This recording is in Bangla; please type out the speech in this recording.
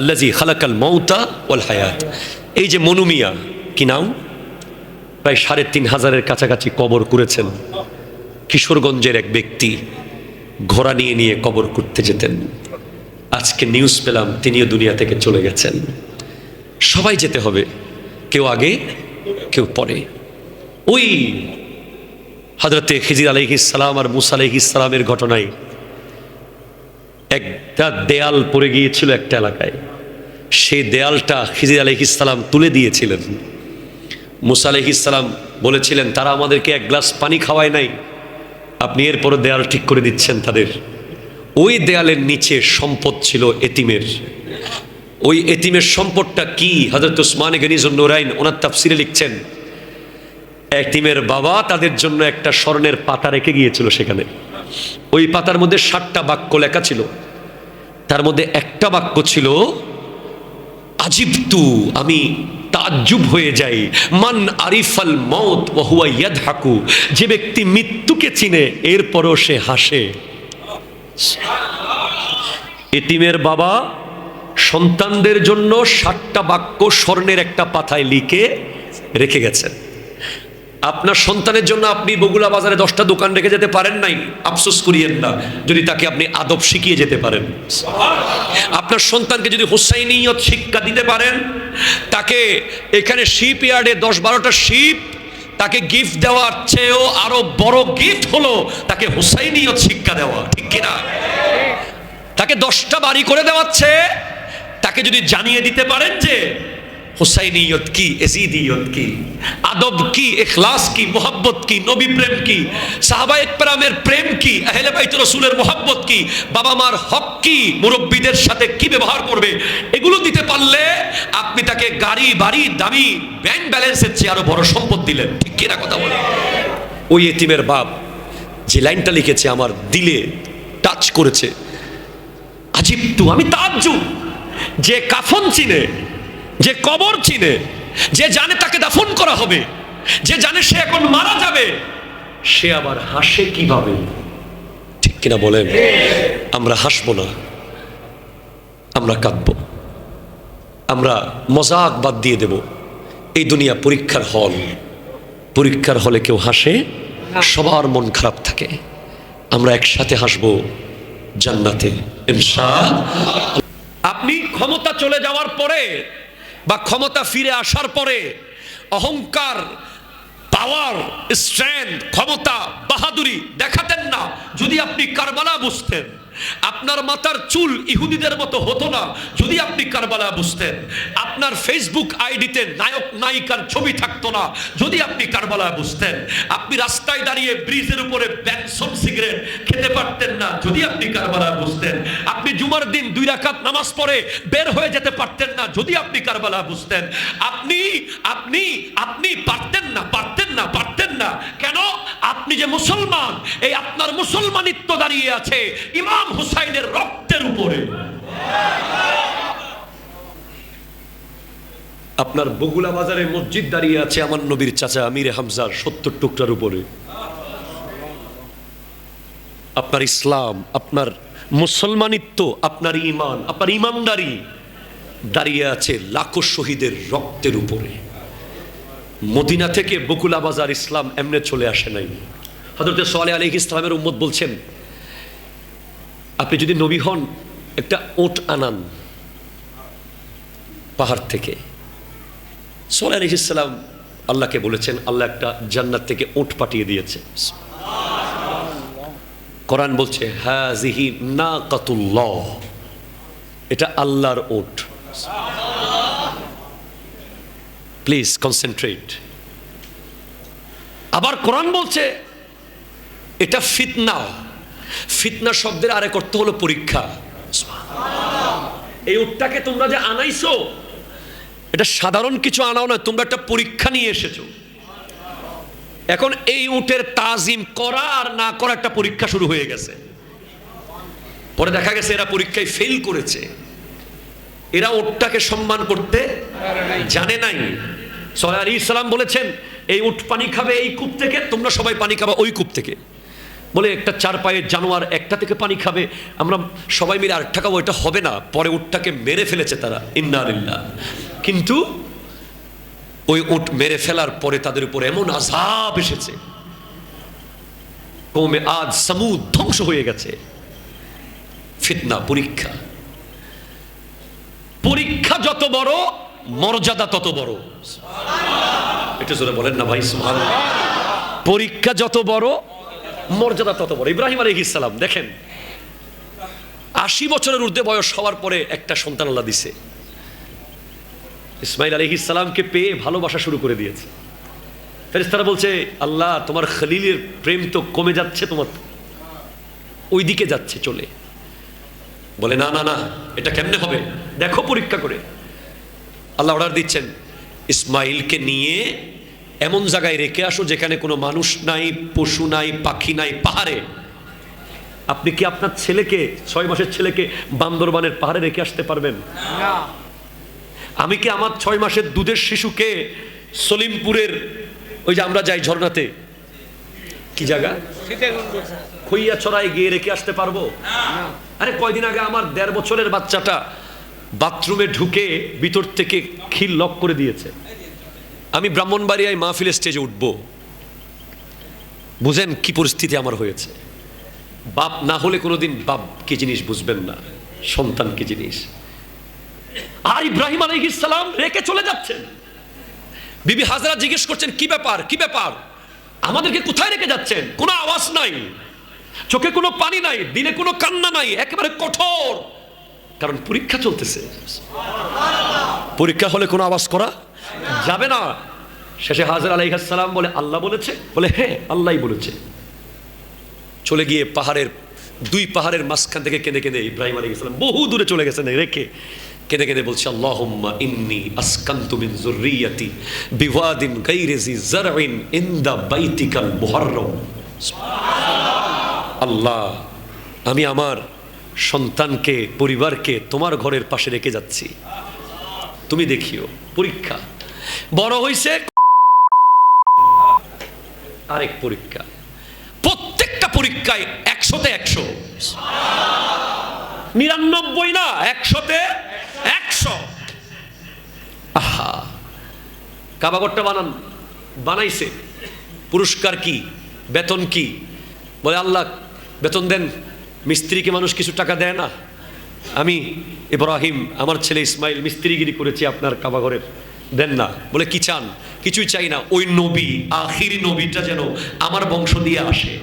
আল্লাজি খালাকাল মৌতা ওয়াল হায়াত। এই যে মনুমিয়া, কি নাম? প্রায় সাড়ে তিন হাজারের কাছাকাছি কবর করেছেন। কিশোরগঞ্জের এক ব্যক্তি ঘোড়া নিয়ে নিয়ে কবর করতে যেতেন। আজকে নিউজ পেলাম, তিনিও দুনিয়া থেকে চলে গেছেন। সবাই যেতে হবে, কেউ আগে, কেউ পরে। ওই হজরতে খিজির আলহিসাম আর মুসা আলহিসামের ঘটনায় একটা দেয়াল পড়ে গিয়েছিল একটা এলাকায়। সেই দেয়ালটা খিজির আলহিসাম তুলে দিয়েছিলেন। মুসা আলহিসাম বলেছিলেন, তারা আমাদেরকে এক গ্লাস পানি খাওয়ায় নাই। আপনি এরপরও দেয়াল ঠিক করে দিচ্ছেন তাদের। ওই দেয়ালের নিচে সম্পদ ছিল এতিমের। ওই এতিমের সম্পদটা কি? হজরত উসমান গনিজুল নুরাইন ওনার তাফসিরে লিখছেন, এতিমের বাবা তাদের জন্য একটা স্বর্ণের পাতা রেখে গিয়েছিল সেখানে। ওই পাতার মধ্যে ষাটটা বাক্য লেখা ছিল। তার মধ্যে একটা বাক্য ছিল আজিবতু, আমি তাজ্জুব হয়ে যাই। মান আরিফাল মৌত ওহুয়া ইয়াদহাকু, যে ব্যক্তি মৃত্যুকে চিনে, এরপরও সে হাসে। এতিমের বাবা সন্তানদের জন্য ষাটটা বাক্য স্বর্ণের একটা পাথায় লিখে রেখে গেছেন। আপনার সন্তানের জন্য আপনি বগুলা বাজারে দশটা দোকান রেখে যেতে পারেন নাই, আফসোস করিয়েন না, যদি তাকে আপনি আদব শিখিয়ে যেতে পারেন। আপনার সন্তানকে যদি হোসাইনিয়ত শিক্ষা দিতে পারেন, তাকে এখানে শিপ ইয়ার্ডে দশ বারোটা শিপ, তাকে গিফট দেওয়ার চেয়েও আরও বড় গিফট হলো তাকে হোসাইনিয়ত শিক্ষা দেওয়া, ঠিক কিনা তাকে দশটা বাড়ি করে দেওয়াচ্ছে তাকে যদি জানিয়ে দিতে পারেন যে হুসাইনিয়ত কি, এজিদিয়ত কি? আদব কি ইখলাস কি, মোহাব্বত কি, নবী প্রেম কি? সাহাবা একরামের প্রেম কি, আহলে বাইত রসুলের মোহাব্বত কি? বাবা মার হক কি, মুরব্বীদের সাথে কি ব্যবহার করবে? এগুলো দিতে পারলে আপনি তাকে গাড়ি, বাড়ি, দামি ব্যাংক ব্যালেন্সের চেয়ে আরও বড় সম্পদ দিলেন। ঠিক কিনা কথা বলে ওই এতিমের বাপ যে লাইনটা লিখেছে, আমার দিলে টাচ করেছে। আজিব তু, আমি তাজ্জুব। যে কাফন চিনে যে কবর চিনে, যে জানে তাকে দাফন করা হবে, যে জানে সে এখন মারা যাবে, সে আবার হাসে কীভাবে? ঠিক কিনা বলেন? আমরা হাসবো না। আমরা কাঁদব। আমরা মজাক বাদ দিয়ে দেব। এই দুনিয়া পরীক্ষার হল। পরীক্ষার হলে কেউ হাসে, সবার মন খারাপ থাকে। আমরা একসাথে হাসবো জান্নাতে আপনি ক্ষমতা চলে যাওয়ার পরে বা ক্ষমতা ফিরে আসার পরে অহংকার পাওয়ার স্ট্রেংথ ক্ষমতা, বাহাদুরি দেখাতেন না। যদি আপনি কারবালা বুঝতেন আপনার মাথার চুল ইহুদিদের মতো হতো না, যদি আপনি কারবালা বুঝতেন। আপনার ফেসবুক আইডিতে নায়ক, নায়িকার ছবি থাকতো না, যদি আপনি কারবালা বুঝতেন। আপনি রাস্তায় দাঁড়িয়ে ব্রিজের উপরে ব্যানসন সিগারেট খেতে পারতেন না, যদি আপনি কারবালা বুঝতেন। আপনি জুমার দিন দুই রাকাত নামাজ পড়ে বের হয়ে যেতে পারতেন না, যদি আপনি কারবালা বুঝতেন। আপনি আপনি আপনি পারতেন না পারতেন না পারতেন না। আপনি যে মুসলমান, এই আপনার মুসলমানিত্ব দাঁড়িয়ে আছে ইমাম হুসাইনের রক্তের উপরে। আপনার বগুলা বাজারে মসজিদ দাঁড়িয়ে আছে আমার নবীর চাচা আমির হামজার সত্তর টুকরার উপরে। আপনার ইসলাম, আপনার মুসলমানিত্ব, আপনার ইমান, আপনার ইমানদারি দাঁড়িয়ে আছে লাখো শহীদের রক্তের উপরে। মদিনা থেকে বকুলা বাজার ইসলাম এমনে চলে আসে নাই। হজরত সোয়ালে আলী ইসলামের উম্মত বলছেন, আপনি যদি নবী হন, একটা ওট আনান পাহাড় থেকে। সোয়ালে আলী ইসলাম আল্লাহকে বলেছেন, আল্লাহ একটা জান্নাত থেকে ওট পাঠিয়ে দিয়েছে। কোরআন বলছে হ্যাঁ জিহি না কাতুল্লাহ এটা আল্লাহর ওট। Please concentrate. আবার কোরআন বলছে এটা ফিতনা। ফিতনা শব্দের আরেক অর্থ হলো পরীক্ষা। এই উটটাকে তোমরা যে আনাইছো, এটা সাধারণ কিছু আনাও না তোমরা একটা পরীক্ষা নিয়ে এসেছ। এখন এই উটের তাজিম করা আর না করা একটা পরীক্ষা শুরু হয়ে গেছে। পরে দেখা গেছে এরা পরীক্ষায় ফেল করেছে। এরা উটটাকে সম্মান করতে জানে নাই। সরাই ইসলাম বলেছেন, এই উট পানি খাবে এই কূপ থেকে, তোমরা সবাই পানি খাবে ওই কূপ থেকে। বলে একটা চার পায়ের জানোয়ার একটা থেকে পানি খাবে। আমরা সবাই মিলে আর খাব, এটা হবে না। পরে উটটাকে মেরে ফেলেছে তারা ইন্নারিল্লাহ কিন্তু ওই উট মেরে ফেলার পরে তাদের উপর এমন আজাব এসেছে। কমে আজ সমুদ ধ্বংস হয়ে গেছে। ফিতনা, পরীক্ষা। পরীক্ষা যত বড়, মর্যাদা তত বড়। এটা জোরে বলেন না ভাই। পরীক্ষা যত বড় মর্যাদা তত বড়। ইব্রাহিম আলাইহিস সালাম, দেখেন, আশি বছরের ঊর্ধ্বে বয়স হওয়ার পরে একটা সন্তান আল্লাহ দিছে। ইসমাইল আলাইহিস সালামকে পেয়ে ভালোবাসা শুরু করে দিয়েছে। ফেরেশতারা বলছে, আল্লাহ, তোমার খলিলের প্রেম তো কমে যাচ্ছে তোমার ওই দিকে যাচ্ছে, চলে। বলে, না না না, এটা কেমনে হবে? দেখো পরীক্ষা করে। আল্লাহ অর্ডার দিচ্ছেন, ইসমাইলকে নিয়ে এমন জায়গায় রেখে আসো যেখানে কোনো মানুষ নাই পশু নাই পাখি নাই পাহাড়ে। আপনি কি আপনার ছেলেকে ছয় মাসের ছেলেকে বান্দরবানের পাহাড়ে রেখে আসতে পারবেন? আমি কি আমার ছয় মাসের দুধের শিশুকে সলিমপুরের ওই যে আমরা যাই ঝর্ণাতে? কি জায়গা? খইয়া ছড়ায় গিয়ে রেখে আসতে পারব? আরে কয়দিন আগে আমার দেড় বছরের বাচ্চাটা বাথরুমে ঢুকে ভিতর থেকে খিল লক করে দিয়েছে। আমি ব্রাহ্মণবাড়িয়ায় মাহফিলের স্টেজে উঠব। বুঝেন কি পরিস্থিতি আমার হয়েছে। বাপ না হলে কোনোদিন বাপ কি জিনিস বুঝবেন না, সন্তান কি জিনিস। আর ইব্রাহিম আলাইহিস সালাম রেখে চলে যাচ্ছেন। বিবি হাজরা জিজ্ঞেস করছেন, কি ব্যাপার? কি ব্যাপার? আমাদেরকে কোথায় রেখে যাচ্ছেন? কোনো আওয়াজ নাই। চোখে কোনো পানি নাই, দিনে কোনো কান্না নাই, একেবারে কঠোর। কারণ পরীক্ষা চলতেছে। পরীক্ষা হলে কোনো আওয়াজ করা যাবে না। শেষে হাজার আলাইহাসালাম বলে আল্লাহ বলেছে, বলে হ্যাঁ আল্লাহ বলেছে। চলে গিয়ে পাহাড়ের, দুই পাহাড়ের মাঝখান থেকে কেঁদে কেঁদে ইব্রাহিম আলী ইসলাম বহু দূরে চলে গেছেন, রেখে কেঁদে কেঁদে বলছে, আল্লাহুম্মা ইন্নি আসকান্তু মিন যুররিয়াতি বিওয়াদিন গায়রি জি জারইন ইনদা বাইতিকাল মুহাররম। আল্লাহ, আমি আমার সন্তানকে, পরিবারকে তোমার ঘরের পাশে রেখে যাচ্ছি। তুমি দেখিও, পরীক্ষা। বড় হইছে আরেক পরীক্ষা। প্রত্যেকটা পরীক্ষায় একশোতে একশো। নিরানব্বই না, একশোতে একশো। আহা, কাবাগরটা বানান, বানাইছে। পুরস্কার কি, বেতন কি? বলে, আল্লাহ, বেতন দেন মিস্ত্রিকে মানুষ কিছু টাকা দেয় না। আমি ইব্রাহিম, আমার ছেলে ইসমাইল মিস্ত্রিগিরি করেছি আপনার কাবাঘরের। দেন না। বলে, কি চান? কিছুই চাই না। ওই নবী, আখিরি নবীটা যেন আমার বংশ দিয়ে আসে।